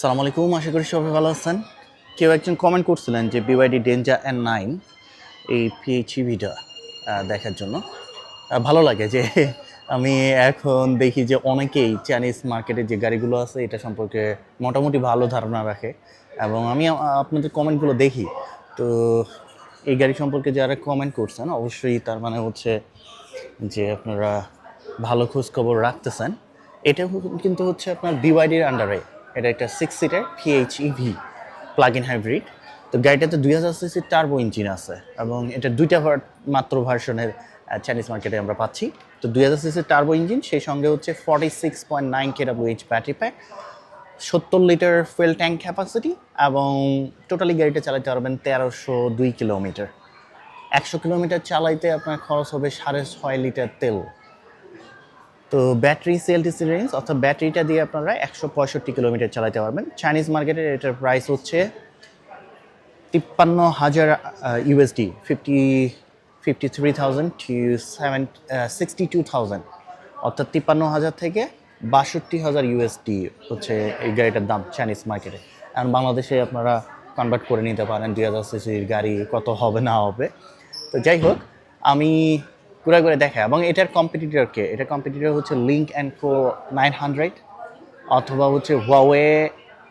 সালাম আলাইকুম, আশা করি সবাই ভালো আছেন। কেউ একজন কমেন্ট করছিলেন যে বিওয়াইডি ডেঞ্জার অ্যান্ড নাইন এই পিএইচইভিটা দেখার জন্য। ভালো লাগে যে আমি এখন দেখি যে অনেকেই চাইনিজ মার্কেটে যে গাড়িগুলো আছে, এটা সম্পর্কে মোটামুটি ভালো ধারণা রাখে। এবং আমি আপনাদের কমেন্টগুলো দেখি। তো এই গাড়ি সম্পর্কে যারা কমেন্ট করছেন, অবশ্যই তার মানে হচ্ছে যে আপনারা ভালো খোঁজ খবর রাখতেছেন। এটা কিন্তু হচ্ছে আপনার বিওয়াইডির আন্ডারে এটা একটা six seater PHEV plug in hybrid তো গাড়িটাতে দুই হাজার সিসির টার্বো ইঞ্জিন আছে এবং এটা দুইটা মাত্র ভার্সনের চাইনিজ মার্কেটে আমরা পাচ্ছি। তো দুই হাজার সিসির টার্বো ইঞ্জিন সেই সঙ্গে হচ্ছে ফর্টি সিক্স পয়েন্ট নাইন কেডাব্লিউএইচ ব্যাটারি প্যাক সত্তর লিটার ফুয়েল ট্যাঙ্ক ক্যাপাসিটি এবং টোটালি গাড়িটা চালাতে পারবেন তেরোশো দুই কিলোমিটার একশো কিলোমিটার চালাইতে আপনার খরচ হবে সাড়ে ছয় লিটার তেল। তো ব্যাটারি সিএলটিসি রেঞ্জ অর্থাৎ ব্যাটারিটা দিয়ে আপনারা একশো পঁয়ষট্টি কিলোমিটার চালাতে পারবেন। চাইনিজ মার্কেটে এটার প্রাইস হচ্ছে তিপ্পান্ন হাজার USD fifty fifty three thousand to seven sixty two thousand অর্থাৎ তিপ্পান্ন হাজার থেকে বাষট্টি হাজার ইউএসডি হচ্ছে এই গাড়িটার দাম চাইনিজ মার্কেটে এখন বাংলাদেশে আপনারা কনভার্ট করে নিতে পারেন দুই হাজার সিসির গাড়ি, কত হবে না হবে। তো যাই হোক, আমি ঘুরে ঘুরে দেখা। এবং এটার কম্পিটিটরকে এটার কম্পিটিটর হচ্ছে Lynk and pro nine hundred অথবা হচ্ছে হুয়াওয়ে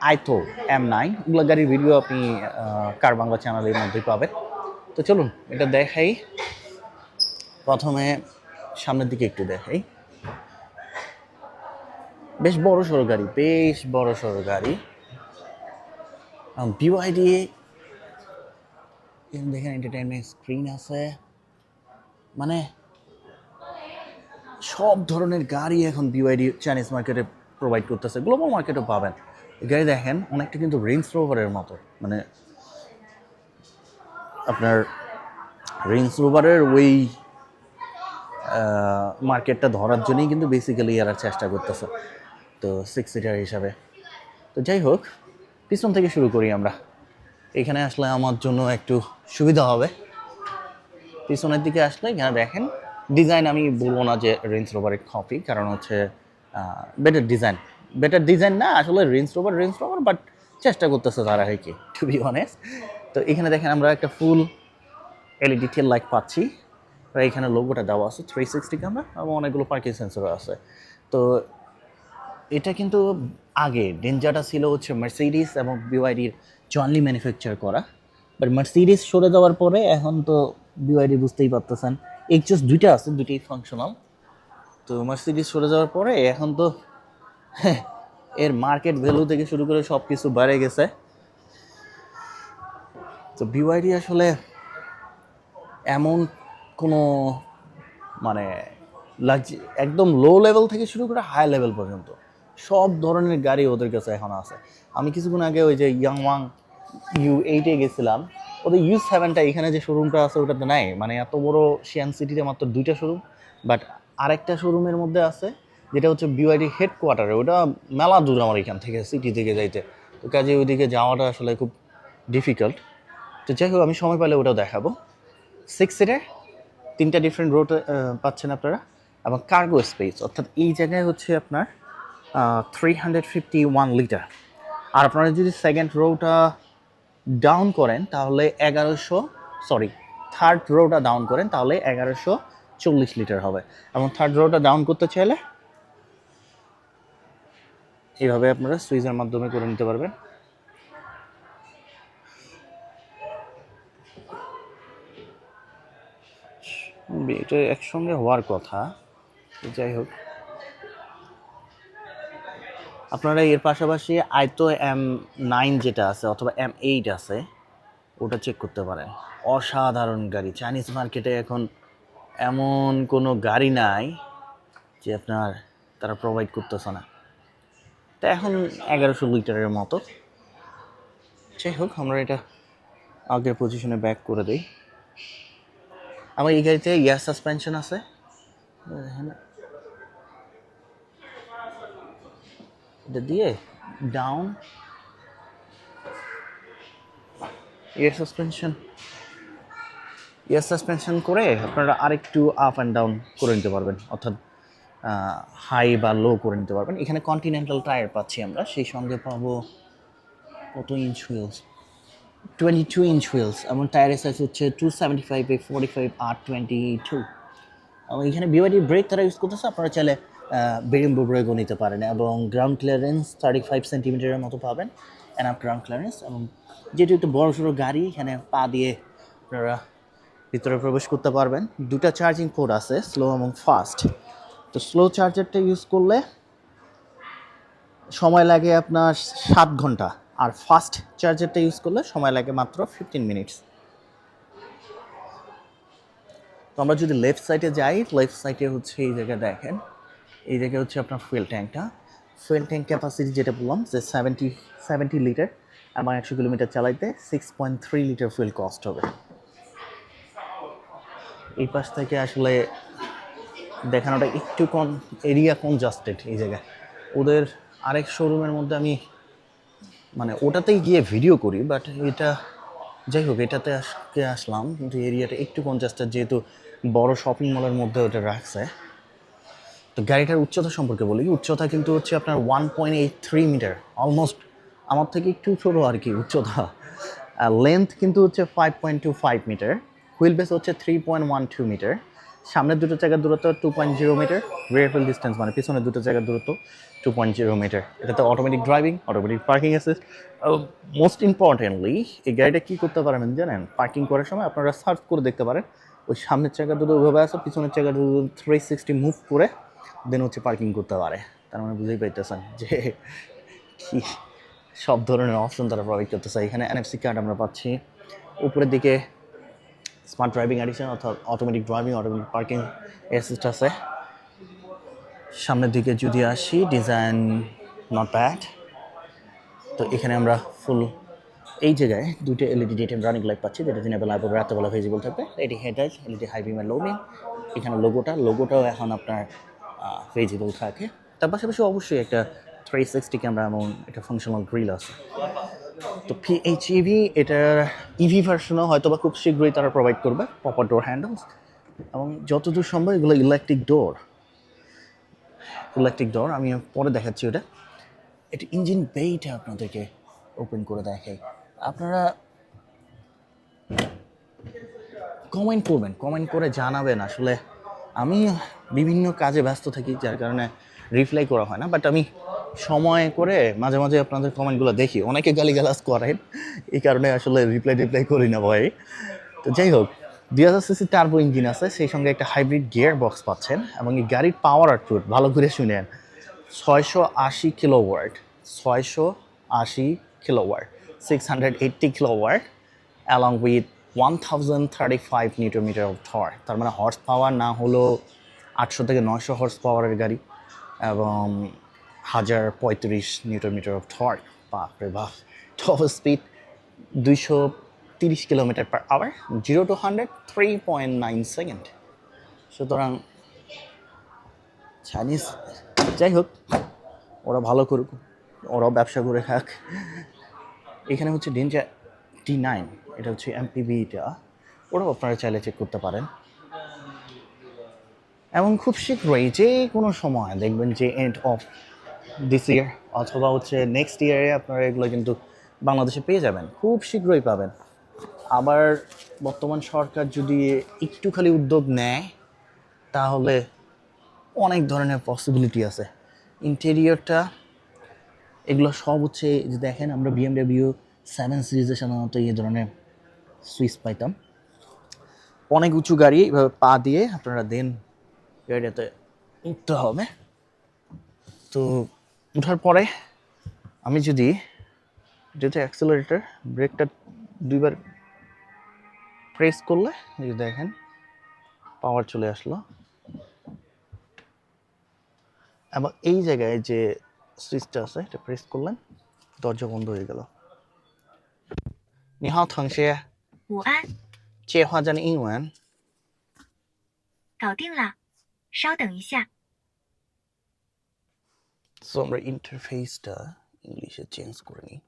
আইতো এম নাইন ওগুলো গাড়ির ভিডিও আপনি কার বাংলা চ্যানেলের মধ্যেই পাবেন। তো চলুন, এটা দেখাই। প্রথমে সামনের দিকে একটু দেখাই। বেশ বড় সড়ো গাড়ি, বেশ বড় সড়ো গাড়ি। বিওয়াইডি দেখেন এন্টারটেনমেন্ট স্ক্রিন আছে। মানে সব ধরনের গাড়ি এখন বিওয়াইডি চাইনিজ মার্কেটে প্রোভাইড করতেছে। গ্লোবাল মার্কেটও পাবেন। গাড়ি দেখেন, অনেকটা কিন্তু রেঞ্জ রোভারের মতো। মানে আপনার রেঞ্জ রোভারের ওই মার্কেটটা ধরার জন্যই কিন্তু বেসিক্যালি এরা চেষ্টা করতেছে। তো সিক্স সিটার হিসাবে। তো যাই হোক, পিছন থেকে শুরু করি আমরা। এখানে আসলে আমার জন্য একটু সুবিধা হবে। পিছনের দিকে আসলে এখানে দেখেন ডিজাইন আমি বলব না যে রেঞ্জ রোভারের কপি কারণ হচ্ছে বেটার ডিজাইন বেটার ডিজাইন না, আসলে Range Rover Range Rover but চেষ্টা করতেছে তারা হয় কি টু বি অনেস্ট তো এখানে দেখেন আমরা একটা ফুল এলইডি টেল লাইট পাচ্ছি। এখানে লোগোটা দেওয়া আছে থ্রি সিক্সটি ক্যামেরা এবং অনেকগুলো পার্কিং সেন্সরও আছে। তো এটা কিন্তু আগে ডেঞ্জারটা ছিল হচ্ছে মার্সিডিস এবং বিওয়াইডির জয়েন্টলি ম্যানুফ্যাকচার করা। বাট মার্সিডিস সরে যাওয়ার পরে এখন তো বিওয়াইডি বুঝতেই পারতেছেন। এক্সজস্ট দুইটা আছে, দুইটাই ফাংশনাল তো মার্সিডিস সরে যাওয়ার পরে এখন তো এর মার্কেট ভ্যালু থেকে শুরু করে সব কিছু বেড়ে গেছে। তো বিওয়াইডি আসলে এমন কোনো মানে একদম লো লেভেল থেকে শুরু করে হাই লেভেল পর্যন্ত সব ধরনের গাড়ি ওদের কাছে এখন আছে। আমি কিছুক্ষণ আগে ওই যে ইয়াংওয়াং ইউ এইটে গেছিলাম। ওদের ইউজ সেভেনটা এখানে যে শোরুমটা আছে, ওটাতে নাই। মানে এত বড় শিয়ান সিটিতে মাত্র দুইটা শোরুম বাট আরেকটা শোরুমের মধ্যে আছে, যেটা হচ্ছে বিওয়াইডি হেডকোয়ার্টারে ওটা মেলা দূর আমার এখান থেকে সিটি থেকে যাইতে। তো কাজে ওইদিকে যাওয়াটা আসলে খুব ডিফিকাল্ট তো যাই হোক, আমি সময় পেলে ওটাও দেখাবো। সিক্স সিটার তিনটা ডিফারেন্ট রোড পাচ্ছেন আপনারা। এবং কার্গো স্পেস অর্থাৎ এই জায়গায় হচ্ছে আপনার three hundred fifty one litre আর আপনারা যদি সেকেন্ড রোটা ডাউন করেন, তাহলে এগারোশো সরি থার্ড রোটা ডাউন করেন, তাহলে এগারোশো চল্লিশ লিটার হবে। এবং থার্ড রোটা ডাউন করতে চাইলে এইভাবে আপনারা সুইচের মাধ্যমে করে নিতে পারবেন। এটা একসঙ্গে হওয়ার কথা, যাই হোক। আপনারা এর পাশাপাশি আয়তো এম নাইন যেটা আছে অথবা এম এইট আছে, ওটা চেক করতে পারেন। অসাধারণ গাড়ি। চাইনিজ মার্কেটে এখন এমন কোনো গাড়ি নাই যে আপনার তারা প্রোভাইড করতেছে না। তা এখন এগারোশো লিটারের মতো। যাই হোক, আমরা এটা আগের পজিশনে ব্যাক করে দিই। আমার এই গাড়িতে ইয়ার সাসপেনশন আছে। দেখেন। এটা দিয়ে down air suspension air suspension করে আপনারা আরেকটু আপ অ্যান্ড ডাউন করে নিতে পারবেন, অর্থাৎ হাই বা লো করে নিতে পারবেন। এখানে কন্টিনেন্টাল টায়ার পাচ্ছি আমরা, সেই সঙ্গে পাবো কত inch wheels twenty two inch wheels এবং টায়ারের সাইজ হচ্ছে two seventy five forty five আর টোয়েন্টি টু এবং এখানে বিওয়াইডি ব্রেক তারা ইউজ করতেছে, আপনারা চাইলে বেরিম্বো ব্রেকও নিতে পারেন এবং গ্রাউন্ড ক্লিয়ারেন্স থার্টি ফাইভ সেন্টিমিটারের মতো পাবেন অ্যান্ড আপ গ্রাউন্ড ক্লিয়ারেন্স এবং যেহেতু একটু বড় সড়ো গাড়ি, এখানে পা দিয়ে আপনারা ভিতরে প্রবেশ করতে পারবেন। দুটা চার্জিং পোর্ট আছে স্লো এবং ফাস্ট তো স্লো চার্জারটা ইউজ করলে সময় লাগে আপনার সাত ঘণ্টা, আর ফাস্ট চার্জারটা ইউজ করলে সময় লাগে মাত্র ফিফটিন মিনিটস তো আমরা যদি লেফট সাইডে যাই লেফট সাইডে হচ্ছে এই জায়গায় দেখেন। এই জায়গায় হচ্ছে আপনার ফুয়েল ট্যাঙ্কটা ফুয়েল ট্যাঙ্ক ক্যাপাসিটি যেটা বললাম, যে সেভেন্টি সেভেন্টি লিটার এবং একশো কিলোমিটার চালাইতে six point three litre fuel cost হবে। এই পাশ থেকে আসলে দেখানোটা একটু কম এরিয়া কনজাস্টেড এই জায়গায়। ওদের আরেক শোরুমের মধ্যে আমি মানে ওটাতেই গিয়ে ভিডিও করি বাট এটা যাই হোক, এটাতে আজকে আসলাম কিন্তু এরিয়াটা একটু কনজাস্টেড যেহেতু বড় শপিং মলের মধ্যে ওটা রাখছে। তো গাড়িটার উচ্চতা সম্পর্কে বলি। উচ্চতা কিন্তু হচ্ছে আপনার one point eight three metre almost আমার থেকে একটু ছোটো আর কি উচ্চতা। লেন্থ কিন্তু হচ্ছে five point two five metre wheel base হচ্ছে three point one two metre সামনের দুটো জায়গার দূরত্ব two point zero metre rear wheel distance মানে পিছনের দুটো জায়গার দূরত্ব টু পয়েন্ট জিরো মিটার এটাতে automatic driving automatic parking assist most importantly এই গাড়িটা কী করতে পারবেন জানেন? পার্কিং করার সময় আপনারা সার্চ করে দেখতে পারেন। ওই সামনের জায়গা দুটো ওইভাবে আছে, পিছনের জায়গা দুটো থ্রি সিক্সটি মুভ করে দেন হচ্ছে পার্কিং করতে পারে। তার মানে বুঝেই পাইতেছেন যে কি সব ধরনের অপশন তারা প্রোভাইড করতেছে। এখানে এনএফসি কার্ড আমরা পাচ্ছি। উপরের দিকে স্মার্ট ড্রাইভিং অ্যাডিশন অর্থাৎ automatic driving automatic parking assist আছে। সামনের দিকে যদি আসি ডিজাইন নট ব্যাড তো এখানে আমরা ফুল এই জায়গায় দুটো এলইডি ডেটেম রানিং লাইট পাচ্ছি, যেটা দিনের বেলা রাত্রেবেলা ভিজিবল থাকবে। এটি হেডলাইট এলইডি হাই বিমের লো বিম এখানে লোগোটা লোগোটাও এখন আপনার ভিজিবল থাকে তার পাশাপাশি অবশ্যই একটা থ্রি সিক্সটি ক্যামেরা এবং একটা ফাংশনাল গ্রিল আছে। তো পিএইচইভি এটার ইভি ভার্সনও হয়তো বা খুব শীঘ্রই তারা প্রোভাইড করবে প্রপার ডোর হ্যান্ডেলস এবং যতদূর সম্ভব এগুলো ইলেকট্রিক ডোর ইলেকট্রিক ডোর আমি পরে দেখাচ্ছি ওটা। এটা ইঞ্জিন বেইটা আপনাদেরকে ওপেন করে দেখাই আপনারা কমেন্ট করবেন কমেন্ট করে জানাবেন আসলে আমি বিভিন্ন কাজে ব্যস্ত থাকি, যার কারণে রিপ্লাই করা হয় না বাট আমি সময় করে মাঝে মাঝে আপনাদের কমেন্টগুলো দেখি। অনেকে গালিগালাজ করেন, এই কারণে আসলে রিপ্লাই টিপ্লাই করি না ভয়ে তো যাই হোক, দুই হাজার সিসি টার্বো ইঞ্জিন আছে, সেই সঙ্গে একটা হাইব্রিড গিয়ার বক্স পাচ্ছেন, এবং এই গাড়ির পাওয়ার আউটপুট ভালো করে শুনেন, ছয়শো আশি কিলো ওয়ার্ড ছয়শো আশি kilowatt six hundred eighty kilowatt along with one thousand thirty five newton metre of torque তার মানে হর্স পাওয়ার না হলো আটশো থেকে নয়শো হর্স পাওয়ারের গাড়ি এবং হাজার পঁয়ত্রিশ নিউটোমিটার অফ থর বাপরে বাপ। টপ স্পিড দুইশো তিরিশ kilometre per hour zero to hundred three point nine second সুতরাং চাইনিজ যাই হোক, ওরা ভালো করুক, ওরাও ব্যবসা করে খাক। এখানে হচ্ছে ডেঞ্জা টি নাইন এটা হচ্ছে এমপিবিটা ওরাও আপনারা চাইলে চেক করতে পারেন। এবং খুব শীঘ্রই যে কোনো সময় দেখবেন যে এন্ড অফ দিস ইয়ার অথবা হচ্ছে নেক্সট ইয়ারে আপনারা এগুলো কিন্তু বাংলাদেশে পেয়ে যাবেন। খুব শীঘ্রই পাবেন। আবার বর্তমান সরকার যদি একটু খালি উদ্যোগ নেয়, তাহলে অনেক ধরনের পসিবিলিটি আছে। ইন্টেরিয়রটা এগুলো সব হচ্ছে যে দেখেন আমরা বিএমডাব্লিউ সেভেন সিরিজে সাধারণত এই ধরনের সুইচ পাইতাম অনেক উঁচু গাড়ি এভাবে পা দিয়ে আপনারা দেন গাড়িটাতে উঠতে হবে। তো উঠার পরে আমি যদি যেটা অ্যাক্সেলারেটার ব্রেকটা দুইবার প্রেস করলে, এই যে দেখেন পাওয়ার চলে আসলো। এবং এই জায়গায় যে সুইচটা আছে, এটা প্রেস করলেন, দরজা বন্ধ হয়ে গেল। 你好同学。午安。借换成的英文。搞定了稍等一下。Summer interface english jansgramming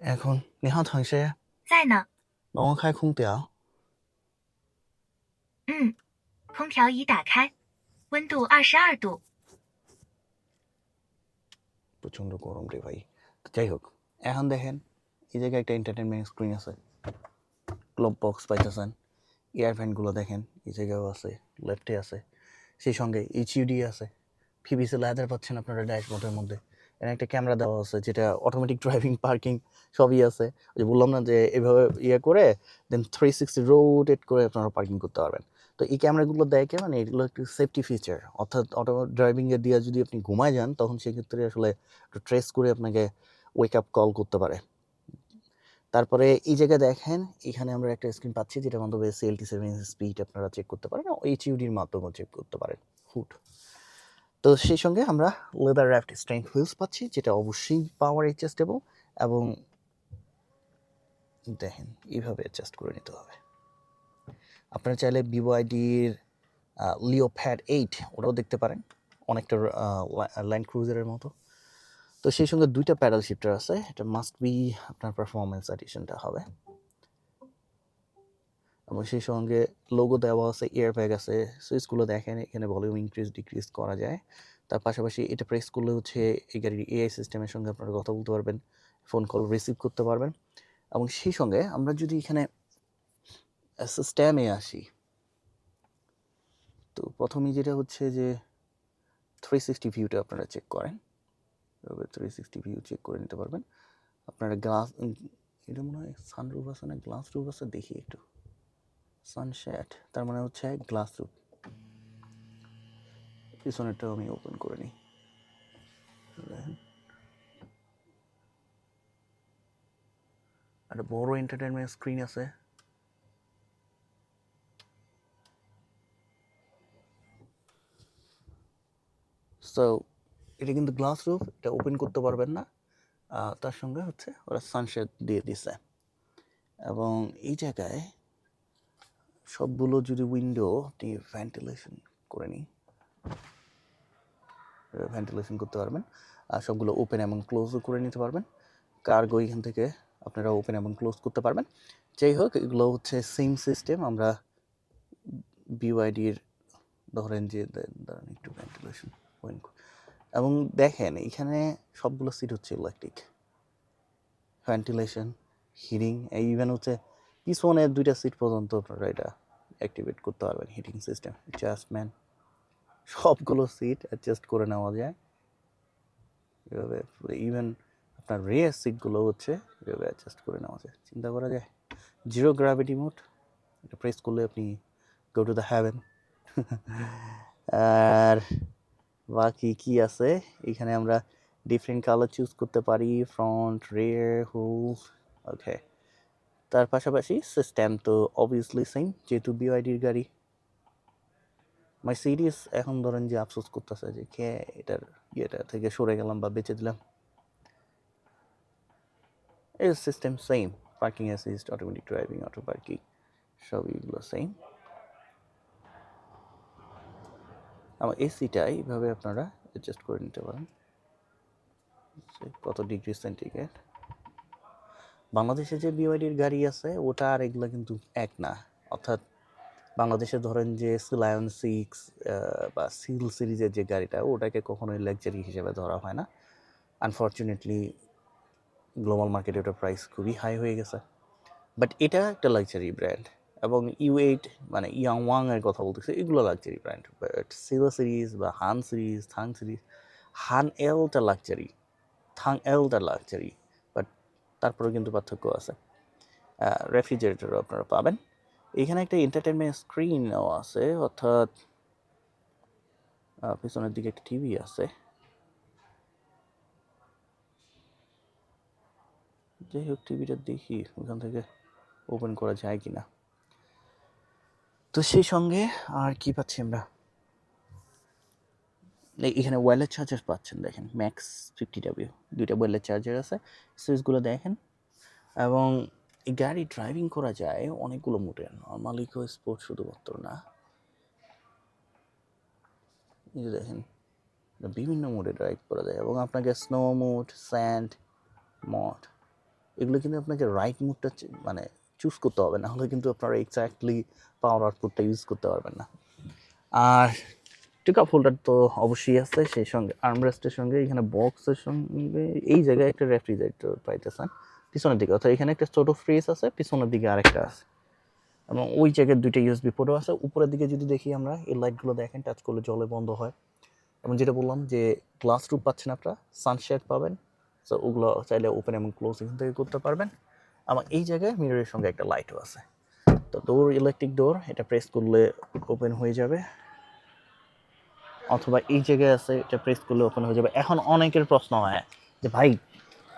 icon 你好同学。在呢。帮我开空调。嗯空调已打开温度二十二度。প্রচণ্ড গরম রে ভাই। তো যাই হোক, এখন দেখেন এই জায়গায় একটা এন্টারটেনমেন্ট স্ক্রিন আছে। ক্লব বক্স পাইতেছেন এয়ার ফ্যানগুলো দেখেন, এই জায়গাও আছে লেফটে আছে। সেই সঙ্গে এইচইউডি আছে। পিভিসি লেদার পাচ্ছেন আপনারা ড্যাশবোর্ডের মধ্যে। এখানে একটা ক্যামেরা দেওয়া আছে, যেটা অটোমেটিক ড্রাইভিং পার্কিং সবই আছে। যে বললাম না যে এভাবে ইয়ে করে দেন থ্রি সিক্সটি রোটেট করে আপনারা পার্কিং করতে পারবেন। তো এই ক্যামেরাগুলো দেয় কে মানে এগুলো একটু সেফটি ফিচার অর্থাৎ অটো ড্রাইভিংয়ে দিয়ে যদি আপনি ঘুমায় যান, তখন সেক্ষেত্রে আসলে একটু ট্রেস করে আপনাকে ওয়েক আপ কল করতে পারে। তারপরে এই জায়গায় দেখেন, এখানে আমরা একটা স্ক্রিন পাচ্ছি যেটার মাধ্যমে সিএলটি সেভেন স্পিড আপনারা চেক করতে পারেন এইচইউডির মাধ্যমেও চেক করতে পারেন। হুট তো সেই সঙ্গে আমরা লেদার র্যাফট স্ট্রেংথ হুইলস পাচ্ছি, যেটা অবশ্যই পাওয়ার অ্যাডজাস্টেবল এবং দেখেন, এইভাবে অ্যাডজাস্ট করে নিতে হবে। আপনারা চাইলে ভিভো আইডির লিও প্যাড এইট ওটাও দেখতে পারেন। অনেকটা লাইন ক্রুজারের মতো। তো সেই সঙ্গে দুইটা প্যাডাল শিফটার আছে। এটা মাস্ট বি আপনার পারফরমেন্স এডিশনটা হবে। এবং সেই সঙ্গে লোগো দেওয়া আছে এয়ার ব্যাগ আছে সুইচগুলো দেখেন, এখানে ভলিউম ইনক্রিজ ডিক্রিজ করা যায়। তার পাশাপাশি এটা প্রেস করলে হচ্ছে এই গাড়ির এআই সিস্টেমের সঙ্গে আপনারা কথা বলতে পারবেন ফোন কল রিসিভ করতে পারবেন। এবং সেই সঙ্গে আমরা যদি এখানে সিস্টেমে আসি। তো প্রথমেই যেটা হচ্ছে যে থ্রি সিক্সটি ভিউটা আপনারা চেক করেন। থ্রি সিক্সটি ভিউ চেক করে নিতে পারবেন। আপনারা গ্লাস এটা মনে হয় সানরুফ আছে না গ্লাস রুফ আছে? দেখি একটু। সানশ্যাট তার মানে হচ্ছে গ্লাস রুফ পিছনেরটাও আমি ওপেন করে নিই। একটা বড় এন্টারটেনমেন্ট স্ক্রিন আছে। সো এটা কিন্তু গ্লাস রুফ এটা ওপেন করতে পারবেন না। তার সঙ্গে হচ্ছে ওরা সানশেড দিয়ে দিছে। এবং এই জায়গায় সবগুলো যদি উইন্ডো আপনি ভেন্টিলেশন করে নিই ভেন্টিলেশন করতে পারবেন। আর সবগুলো ওপেন এবং ক্লোজও করে নিতে পারবেন। কার্গো এখান থেকে আপনারা ওপেন এবং ক্লোজ করতে পারবেন। যাই হোক, এগুলো হচ্ছে সেম সিস্টেম আমরা বিওআইডির ধরেন যে দাঁড়ান একটু ভেন্টিলেশন পয়েন্ট এবং দেখেন, এখানে সবগুলো সিট হচ্ছে ইলেকট্রিক ভেন্টিলেশন হিটিং ইভেন হচ্ছে পিছনের দুইটা সিট পর্যন্ত আপনারা এটা অ্যাক্টিভেট করতে পারবেন হিটিং সিস্টেম অ্যাডজাস্টমেন্ট সবগুলো সিট অ্যাডজাস্ট করে নেওয়া যায়। এভাবে ইভেন আপনার রেয়ার সিটগুলো হচ্ছে এভাবে অ্যাডজাস্ট করে নেওয়া যায়। চিন্তা করা যায়? জিরো গ্র্যাভিটি মোড এটা প্রেস করলে আপনি গো টু দ্য হ্যাভেন আর বাকি কি আছে? এখানে আমরা ডিফারেন্ট কালার চুজ করতে পারি ফ্রন্ট রেয়ার হুলস ওকে তার পাশাপাশি সিস্টেম তো অবভিয়াসলি সেম যেহেতু বিওআইডির গাড়ি। মাই সিরিয়াস এখন ধরেন যে আফসোস করতেছে যে, কে এটার ইয়েটা থেকে সরে গেলাম বা বেঁচে দিলাম? এই system same parking assist automatic driving auto parking সব এগুলো সেম আমার এসিটা এইভাবে আপনারা অ্যাডজাস্ট করে নিতে পারেন। কত ডিগ্রি সেন্টিগ্রেড বাংলাদেশে যে বিওয়াইডির গাড়ি আছে, ওটা আর এগুলো কিন্তু এক না। অর্থাৎ বাংলাদেশে ধরেন যে সিলায়ন সিক্স বা সিল সিরিজের যে গাড়িটা, ওটাকে কখনোই লাক্সারি হিসেবে ধরা হয় না। আনফর্চুনেটলি গ্লোবাল মার্কেটে ওটার প্রাইস খুবই হাই হয়ে গেছে। বাট এটা একটা লাক্সারি ব্র্যান্ড এবং ইউ এইট মানে ইয়াং ওয়াং এর কথা বলতেছে, এগুলো luxury brand but silver series বা Han series Tang series Han এলটা luxury Tang এলটা লাক্সারি বাট তারপরেও কিন্তু পার্থক্য আছে। রেফ্রিজারেটরও আপনারা পাবেন। এখানে একটা এন্টারটেনমেন্ট স্ক্রিনও আছে, অর্থাৎ পিছনের দিকে একটা টিভি আছে। যাই হোক টিভিটা দেখি, ওখান থেকে ওপেন করা যায় কি না তো সেই সঙ্গে আর কি পাচ্ছি আমরা? এখানে ওয়্যারলেস চার্জার পাচ্ছেন, দেখেন ম্যাক্স ফিফটি ডাব্লিউ দুইটা ওয়্যারলেস চার্জার আছে সুইচগুলো দেখেন। এবং এই গাড়ি ড্রাইভিং করা যায় অনেকগুলো মোডে নর্মাল ইকো স্পোর্ট শুধুমাত্র না। দেখেন বিভিন্ন মোডে ড্রাইভ করা যায় এবং আপনাকে স্নো মোড স্যান্ড মড এগুলো কিন্তু আপনাকে রাইট মুডটা মানে চুজ করতে হবে, না হলে কিন্তু আপনারা এক্স্যাক্টলি পাওয়ার আউটপুটটা ইউজ করতে পারবেন না। আর কাপ হোল্ডার তো অবশ্যই আছে, সেই সঙ্গে আর্মরেস্টের সঙ্গে, এখানে বক্সের সঙ্গে, এই জায়গায় একটা রেফ্রিজারেটর পাইতেছেন, পিছনের দিকে। অর্থাৎ এখানে একটা ছোটো ফ্রিজ আছে, পিছনের দিকে আরেকটা আছে। এবং ওই জায়গায় দুইটা ইউএসবি পোর্টও আছে। উপরের দিকে যদি দেখি আমরা, এই লাইটগুলো দেখেন টাচ করলে জলে বন্ধ হয়। এবং যেটা বললাম যে গ্লাস রুপ পাচ্ছেন আপনারা সানশেড পাবেন। সো ওগুলো চাইলে ওপেন এবং ক্লোজ এখান থেকে করতে পারবেন। এবং এই জায়গায় মিররের সঙ্গে একটা লাইটও আছে। তো ডোর ইলেকট্রিক ডোর এটা প্রেস করলে ওপেন হয়ে যাবে। অথবা এই জায়গায় আছে, এটা প্রেস করলে ওপেন হয়ে যাবে। এখন অনেকের প্রশ্ন হয় যে, ভাই,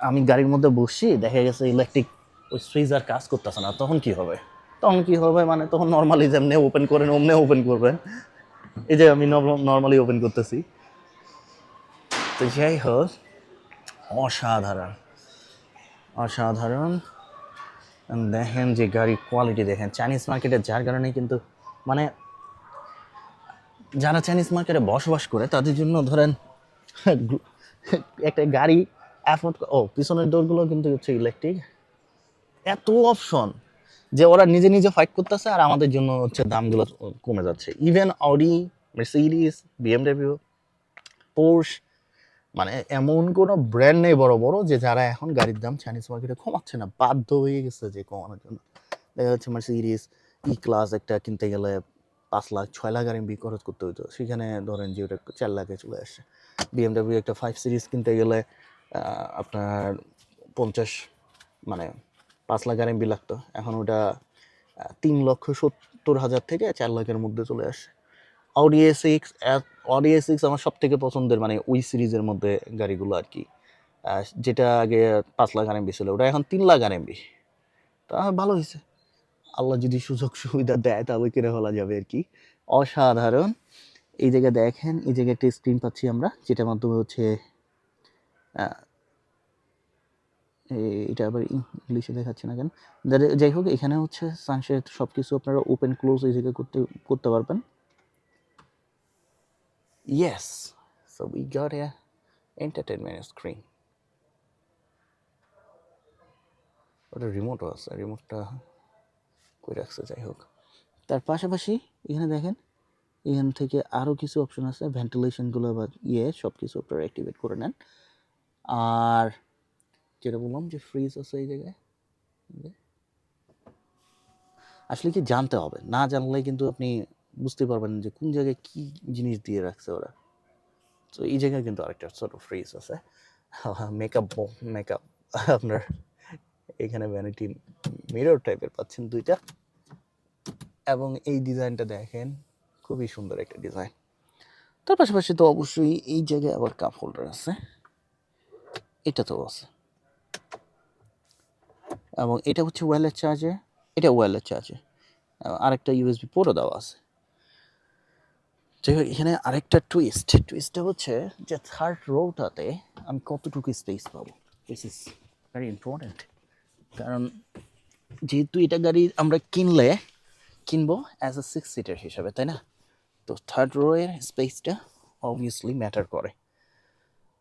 আমি গাড়ির মধ্যে বসছি, দেখা গেছে ইলেকট্রিক ওই সুইচ আর কাজ করতেছে না, তখন কি হবে? তখন কি হবে? মানে তখন নর্মালি যেমনি ওপেন করেন অমনি ওপেন করবেন এই যে আমি নর্মালি ওপেন করতেছি। তো যাই হোক, অসাধারণ। অসাধারণ। দেখেন যে গাড়ির কোয়ালিটি দেখেন। চাইনিজ মার্কেটে যার কারণে কিন্তু মানে যারা চাইনিজ মার্কেটে বসবাস করে, তাদের জন্য ধরেন, একটা গাড়ি অ্যাফোর্ড ও, পিছনের ডোরগুলো কিন্তু হচ্ছে ইলেকট্রিক এত অপশন যে ওরা নিজে নিজে ফাইট করতেছে আর আমাদের জন্য হচ্ছে দামগুলো কমে যাচ্ছে। Even Audi Mercedes BMW Porsche মানে এমন কোনো ব্র্যান্ড নেই বড় বড় যে যারা এখন গাড়ির দাম চাইনিজ মার্কেটে কমাচ্ছে না। বাধ্য হয়ে গেছে যে কমানোর জন্য। দেখা যাচ্ছে মার্সিডিস ই ক্লাস একটা কিনতে গেলে পাঁচ লাখ, ছয় লাখ আর এমবি খরচ করতে হতো সেখানে ধরেন যে ওটা চার লাখে চলে আসছে। বিএমডাব্লিউ একটা ফাইভ সিরিজ কিনতে গেলে আপনার পঞ্চাশ মানে পাঁচ লাখ আর এমবি লাগতো। এখন ওটা তিন লক্ষ সত্তর হাজার থেকে চার লাখের মধ্যে চলে আসে Audi A six Audi A six আমার সব থেকে পছন্দের মানে ওই সিরিজের মধ্যে গাড়িগুলো আর কি। যেটা আগে পাঁচ লাখ এমবি ছিল, ওটা এখন তিন লাখ এমবি তা ভালো হয়েছে। আল্লাহ যদি সুযোগ সুবিধা দেয়, তাহলে কিনে ফেলা যাবে আর কি। অসাধারণ। এই জায়গায় দেখেন, এই জায়গায় একটা স্ক্রিন পাচ্ছি আমরা, যেটার মাধ্যমে হচ্ছে এটা আবার ইংলিশে দেখাচ্ছে না কেন? যাই হোক, এখানে হচ্ছে সানশেড সব কিছু আপনারা ওপেন ক্লোজ এই জায়গায় করতে করতে পারবেন। Yes so we got a entertainment screen ওটা রিমোটও আছে রিমোটটা কই রাখছে যাই হোক তার পাশাপাশি এখানে দেখেন, এখান থেকে আরও কিছু অপশন আছে ভেন্টিলেশনগুলো বা ইয়ে সব কিছু আপনারা অ্যাক্টিভেট করে নেন। আর যেটা বললাম যে ফ্রিজ আছে এই জায়গায়। আসলে কি জানতে হবে, না জানলে কিন্তু আপনি বুঝতে পারবেন যে কোন জায়গায় কি জিনিস দিয়ে রাখছে ওরা। তো এই জায়গায় কিন্তু আরেকটা ছোট ফ্রিজ আছে। মেকআপ মেকআপ আপনার এখানে ভ্যানিটি মিরর টাইপের পাচ্ছেন দুইটা। এবং এই ডিজাইনটা দেখেন, খুবই সুন্দর একটা ডিজাইন তার পাশাপাশি তো অবশ্যই এই জায়গায় আবার কাপ হোল্ডার আছে। এটা তো আছে। এবং এটা হচ্ছে ওয়্যারলেস চার্জার এটা ওয়্যারলেস চার্জার আরেকটা ইউএসবি পোর্টও দেওয়া আছে। যাই এখানে আরেকটা টুইস্ট টুইস্টটা হচ্ছে যে থার্ড রোটাতে আমি কতটুকু স্পেস পাবো? দিস ইজ ভেরি ইম্পর্ট্যান্ট কারণ যেহেতু এটা গাড়ি আমরা কিনলে কিনবো অ্যাজ এ সিক্স সিটার হিসাবে, তাই না? তো থার্ড রোয়ের স্পেসটা অবভিয়াসলি ম্যাটার করে।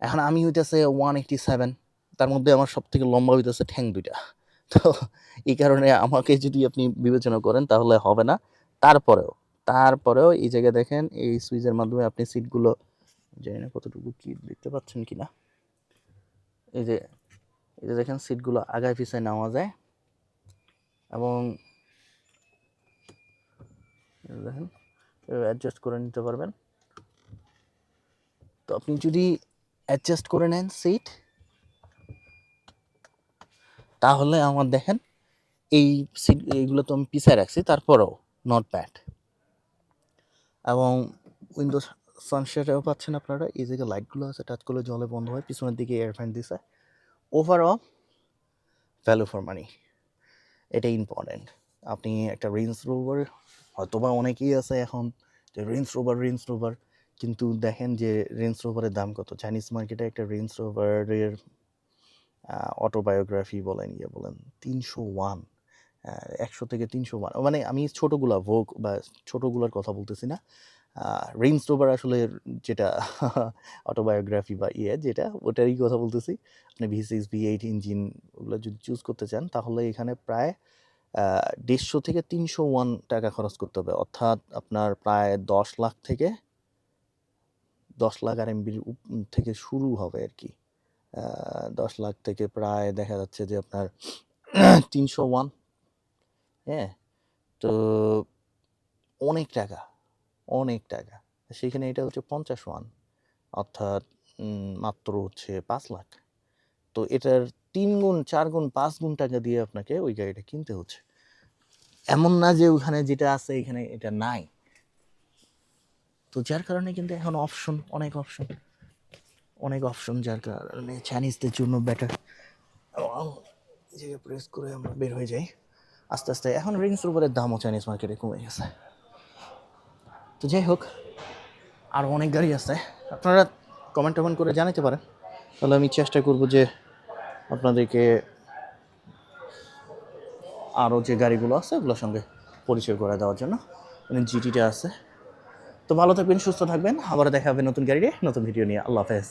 এখন আমি হইতেছে ওয়ান এইটি সেভেন তার মধ্যে আমার সব থেকে লম্বা হইতেছে ঠ্যাং দুইটা। তো এই কারণে আমাকে যদি আপনি বিবেচনা করেন তাহলে হবে না। তারপরেও তারপরেও এই জায়গায় দেখেন, এই সুইচের মাধ্যমে আপনি সিটগুলো, জানি না কতটুকু কি দেখতে পাচ্ছেন কি না এই যে এই যে দেখেন সিটগুলো আগায় পিছায় নেওয়া যায়। এবং দেখেন অ্যাডজাস্ট করে নিতে পারবেন। তো আপনি যদি অ্যাডজাস্ট করে নেন সিট তাহলে আমার দেখেন, এই সিট এইগুলো তো আমি পিছায় রাখছি, তারপরেও নট ব্যাড এবং উইন্ডোজ সানশেটেও পাচ্ছেন আপনারা। এই জায়গায় লাইটগুলো আছে টাচ করলে জলে বন্ধ হয়, পিছনের দিকে এয়ার ফ্যান দিছে। ওভারঅল ভ্যালু ফর মানি এটা ইম্পর্ট্যান্ট আপনি একটা রেঞ্জ রোভার হয়তোবা অনেকেই আছে এখন যে রেঞ্জ রোভার রেঞ্জ রোভার কিন্তু দেখেন যে রেঞ্জ রোভারের দাম কত। চাইনিজ মার্কেটে একটা রেঞ্জ রোভারের অটোবায়োগ্রাফি বলেন ইয়ে বলেন, তিনশো ওয়ান একশো থেকে তিনশো মানে আমি ছোটোগুলা ভোগ বা ছোটোগুলার কথা বলতেছি না। রেঞ্জ রোভার আসলে যেটা অটোবায়োগ্রাফি বা ইয়ে যেটা, ওটারই কথা বলতেছি। আপনি V six V eight engine ওগুলো যদি চুজ করতে চান, তাহলে এখানে প্রায় দেড়শো থেকে তিনশো ওয়ান টাকা খরচ করতে হবে। অর্থাৎ আপনার প্রায় দশ লাখ থেকে, দশ লাখ আর এমবির থেকে শুরু হবে আর কি। দশ লাখ থেকে প্রায় দেখা যাচ্ছে যে আপনার তিনশো ওয়ান হ্যাঁ? তো অনেক টাকা অনেক টাকা। সেখানে এটা হচ্ছে পঞ্চাশ ওয়ান, অর্থাৎ মাত্র হচ্ছে পাঁচ লাখ। তো এটার তিন গুণ, চার গুণ, পাঁচ গুণ টাকা দিয়ে আপনাকে ওই গাড়িটা কিনতে হচ্ছে। এমন না যে ওখানে যেটা আছে, এখানে এটা নাই। তো যার কারণে কিন্তু এখন অপশন অনেক অপশন অনেক অপশন যার কারণে চাইনিজদের জন্য বেটার জায়গায় প্রেস করে আমরা বের হয়ে যাই। আস্তে আস্তে, এখন রেঞ্জ রোভারের দামও চাইনিজ মার্কেটে কমে গেছে। তো যাই হোক আরও অনেক গাড়ি আছে। আপনারা কমেন্ট টমেন্ট করে জানাতে পারেন। তাহলে আমি চেষ্টা করব যে আপনাদেরকে আরও যে গাড়িগুলো আছে, ওগুলোর সঙ্গে পরিচয় করে দেওয়ার জন্য। মানে জিটিটা আছে। তো ভালো থাকবেন, সুস্থ থাকবেন। আবার দেখা হবে নতুন গাড়ি নতুন ভিডিও নিয়ে। আল্লাহ হাফেজ।